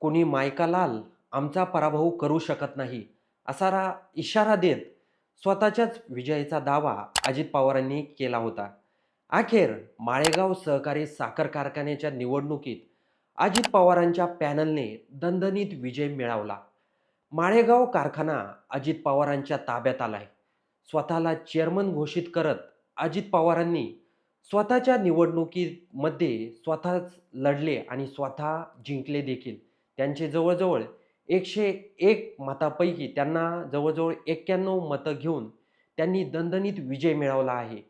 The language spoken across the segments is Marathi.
कोणी मायकालाल आमचा पराभव करू शकत नाही असा रा इशारा देत स्वतःच्याच विजयाचा दावा अजित पवारांनी केला होता. अखेर माळेगाव सहकारी साखर कारखान्याच्या निवडणुकीत अजित पवारांच्या पॅनलने दणदणीत विजय मिळवला. माळेगाव कारखाना अजित पवारांच्या ताब्यात आलाय. स्वतःला चेअरमन घोषित करत अजित पवारांनी स्वतःच्या निवडणुकीमध्ये स्वतःच लढले आणि स्वतः जिंकले देखील. त्यांचे जवळजवळ एकशे एक मतापैकी त्यांना जवळजवळ एक्क्याण्णव मतं घेऊन त्यांनी दणदणीत विजय मिळवला आहे.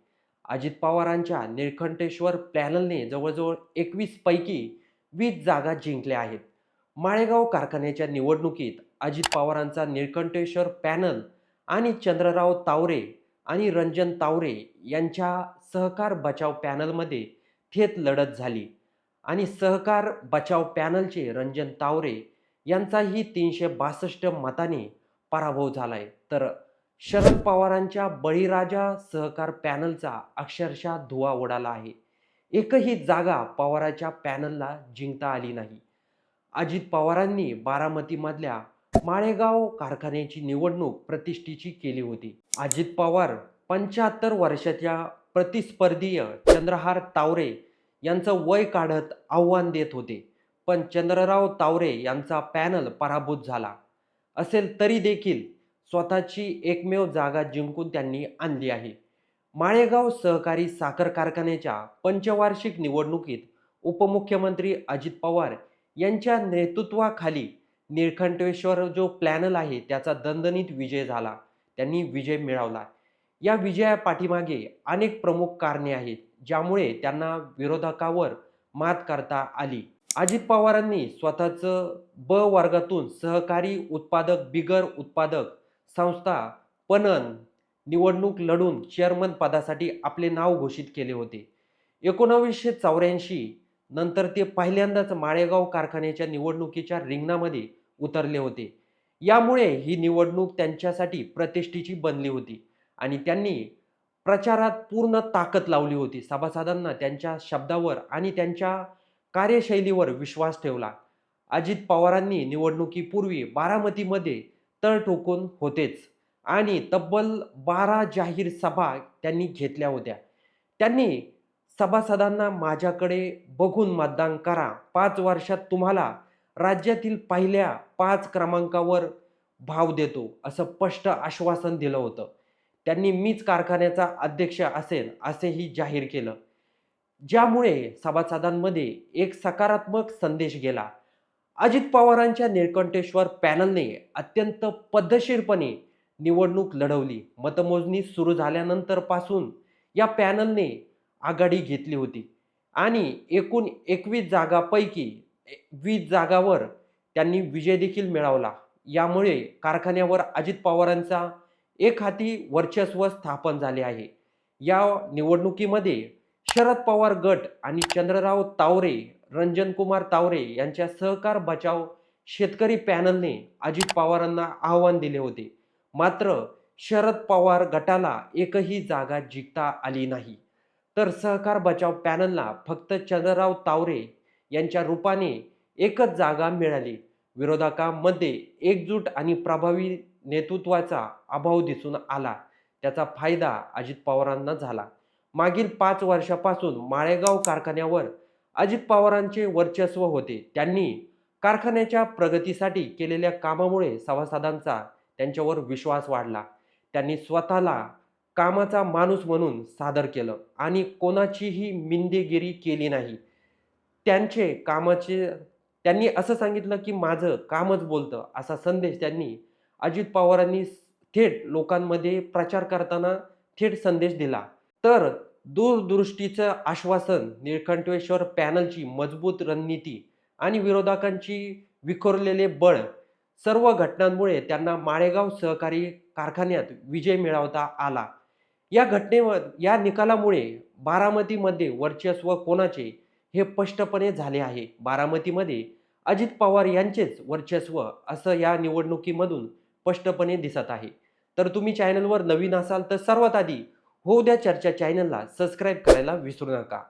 अजित पवारांच्या निळकंठेश्वर पॅनलने जवळजवळ एकवीसपैकी वीस जागा जिंकल्या आहेत. माळेगाव कारखान्याच्या निवडणुकीत अजित पवारांचा निळकंठेश्वर पॅनल आणि चंद्रराव तावरे आणि रंजन तावरे यांच्या सहकार बचाव पॅनलमध्ये थेट लढत झाली. आणि सहकार बचाव पॅनलचे रंजन तावरे यांचाही तीनशे बासष्ट मताने पराभव झाला आहे तर शरद पवारांच्या बळीराजा सहकार पॅनलचा अक्षरशः धुवा उडाला आहे. एकही जागा पवाराच्या पॅनलला जिंकता आली नाही. अजित पवारांनी बारामतीमधल्या माळेगाव कारखान्याची निवडणूक प्रतिष्ठेची केली होती. अजित पवार पंच्याहत्तर वर्षाच्या प्रतिस्पर्धीय चंद्रहार तावरे यांचं वय काढत आव्हान देत होते. पण चंद्रराव तावरे यांचा पॅनल पराभूत झाला. असेल तरी देखील स्वतःची एकमेव जागा जिंकून त्यांनी आणली आहे. माळेगाव सहकारी साखर कारखान्याच्या पंचवार्षिक निवडणुकीत उपमुख्यमंत्री अजित पवार यांच्या नेतृत्वाखाली निळकंठेश्वर जो प्लॅनल आहे त्याचा दणदणीत विजय झाला. त्यांनी विजय मिळवला. या विजया पाठीमागे अनेक प्रमुख कारणे आहेत. ज्यामुळे त्यांना विरोधकावर मात करता आली. अजित पवारांनी स्वतःचं ब वर्गातून सहकारी उत्पादक बिगर उत्पादक संस्था पणन निवडणूक लढून चेअरमन पदासाठी आपले नाव घोषित केले होते. एकोणावीसशे चौऱ्याऐंशी नंतर ते पहिल्यांदाच माळेगाव कारखान्याच्या निवडणुकीच्या रिंगणामध्ये उतरले होते. यामुळे ही निवडणूक त्यांच्यासाठी प्रतिष्ठेची बनली होती आणि त्यांनी प्रचारात पूर्ण ताकद लावली होती. सभासदांना त्यांच्या शब्दावर आणि त्यांच्या कार्यशैलीवर विश्वास ठेवला. अजित पवारांनी निवडणुकीपूर्वी बारामतीमध्ये तळ ठोकून होतेच आणि तब्बल बारा जाहीर सभा त्यांनी घेतल्या होत्या. त्यांनी सभासदांना माझ्याकडे बघून मतदान करा. पाच वर्षात तुम्हाला राज्यातील पहिल्या पाच क्रमांकावर भाव देतो असं स्पष्ट आश्वासन दिलं होतं. त्यांनी मीच कारखान्याचा अध्यक्ष असेल असेही जाहीर केलं. ज्यामुळे सभासदांमध्ये एक सकारात्मक संदेश गेला. अजित पवारांच्या निळकंठेश्वर पॅनलने अत्यंत पद्धतशीरपणे निवडणूक लढवली. मतमोजणी सुरू झाल्यानंतरपासून या पॅनलने आघाडी घेतली होती आणि एकूण एकवीस जागापैकी वीस जागावर त्यांनी विजय देखील मिळवला. यामुळे कारखान्यावर अजित पवारांचा एक हाती वर्चस्व स्थापन झाले आहे. या निवडणुकीमध्ये शरद पवार गट आणि चंद्रराव तावरे रंजनकुमार तावरे यांच्या सहकार बचाव शेतकरी पॅनलने अजित पवारांना आव्हान दिले होते. मात्र शरद पवार गटाला एकही जागा जिंकता आली नाही. तर सहकार बचाव पॅनलला फक्त चंद्रराव तावरे यांच्या रूपाने एकच जागा मिळाली. विरोधकांमध्ये एकजूट आणि प्रभावी नेतृत्वाचा अभाव दिसून आला. त्याचा फायदा अजित पवारांना झाला. मागील पाच वर्षापासून माळेगाव कारखान्यावर अजित पवारांचे वर्चस्व होते. त्यांनी कारखान्याच्या प्रगतीसाठी केलेल्या कामामुळे सभासदांचा त्यांच्यावर विश्वास वाढला. त्यांनी स्वतःला कामाचा माणूस म्हणून सादर केलं आणि कोणाचीही मिंदेगिरी केली नाही. त्यांचे कामाचे त्यांनी असं सांगितलं की माझं कामच बोलतं असा संदेश त्यांनी अजित पवारांनी थेट लोकांमध्ये प्रचार करताना थेट संदेश दिला. तर दूरदृष्टीचं आश्वासन निळकंठेश्वर पॅनलची मजबूत रणनीती आणि विरोधकांची विखुरलेले बळ सर्व घटनांमुळे त्यांना माळेगाव सहकारी कारखान्यात विजय मिळवता आला. या घटनेवर या निकालामुळे बारामतीमध्ये वर्चस्व कोणाचे हे स्पष्टपणे झाले आहे. बारामतीमध्ये अजित पवार यांचेच वर्चस्व असं या निवडणुकीमधून स्पष्टपणे दिसत आहे. तर तुम्ही चॅनलवर नवीन असाल तर सर्वात आधी होऊ द्या चर्चा चॅनलला सबस्क्राईब करायला विसरू नका.